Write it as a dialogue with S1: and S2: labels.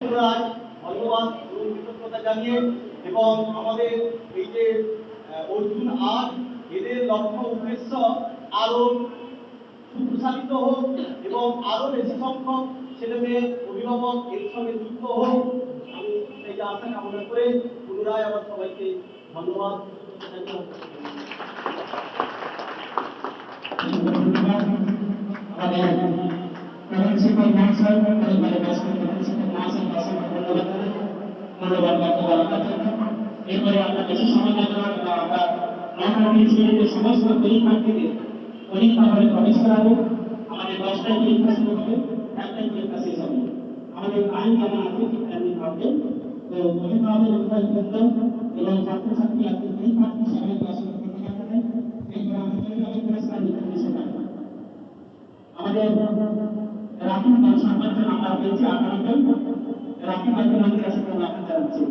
S1: পুনরায় ধন্যবাদ এবং কৃতজ্ঞতা জানিয়ে এবং আমাদের এই যে অর্জুন আট এদের লক্ষ্য উদ্দেশ্য আরও সুপ্রসারিত হোক এবং আরও বেশি সংখ্যক ছেলে মেয়ে অভিভাবক এর সঙ্গে যুক্ত হোক। আমি সেই আশা কামনা করে পুনরায় আমার সবাইকে ধন্যবাদ।
S2: আমাদের প্রিন্সিপাল মহাশয় ধন্যবাদ জন্য এরপরে আমরা বেশি সময় নেব আমরা নবমী শ্রেণীতে সমস্ত পরীক্ষার্থীদের পরীক্ষা প্রবেশ করাবো। আমাদের ধন্যবাদ আমরা যাব পুরস্কার বিতরণ বিষয়টা আমাদের んだう